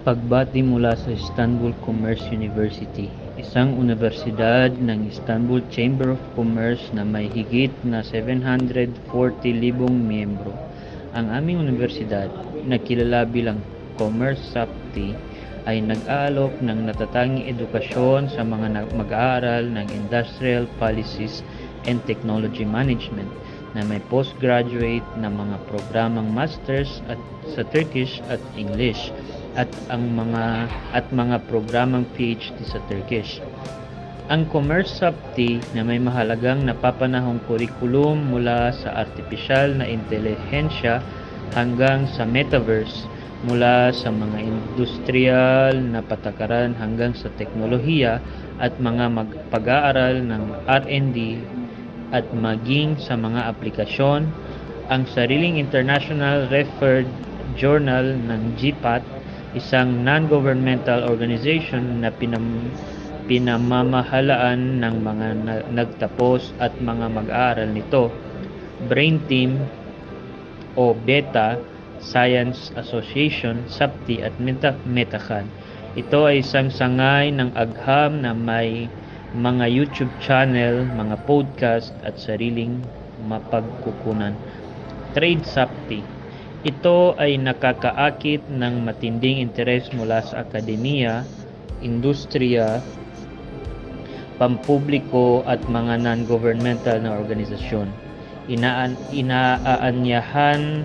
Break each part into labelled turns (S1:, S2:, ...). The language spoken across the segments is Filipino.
S1: Pagbati mula sa Istanbul Commerce University, isang universidad ng Istanbul Chamber of Commerce na may higit na 740,000 miyembro. Ang aming universidad, na kilala bilang Commerce Sapti, ay nag-aalok ng natatanging edukasyon sa mga mag-aaral ng Industrial Policies and Technology Management na may postgraduate na mga programang masters at sa Turkish at English at ang mga at mga programang PhD sa Turkish. Ang Commerce Sapti na may mahalagang napapanahong kurikulum mula sa artificial na intelihensya hanggang sa metaverse, mula sa mga industrial na patakaran hanggang sa teknolohiya at mga pag-aaral ng R&D at maging sa mga aplikasyon, ang sariling international referred journal ng GPAT, isang non-governmental organization na pinam pinamamahalaan ng mga na- nagtapos at mga mag-aaral nito. Brain Team o Beta Science Association, SAPTI at Meta Metacan. Ito ay isang sangay ng agham na may mga YouTube channel, mga podcast at sariling mapagkukunan. Trade SAPTI. Ito ay nakakaakit ng matinding interes mula sa akademiya, industriya, pampubliko at mga non-governmental na organisasyon. Inaan, inaaanyahan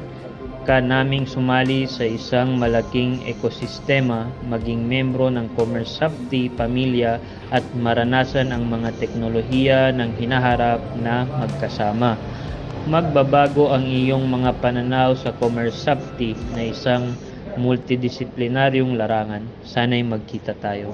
S1: ka naming sumali sa isang malaking ekosistema, maging membro ng Commerce Sapti, pamilya at maranasan ang mga teknolohiya ng hinaharap na magkasama. Magbabago ang iyong mga pananaw sa Commerce Sapti na isang multidisiplinaryong larangan. Sana'y magkita tayo.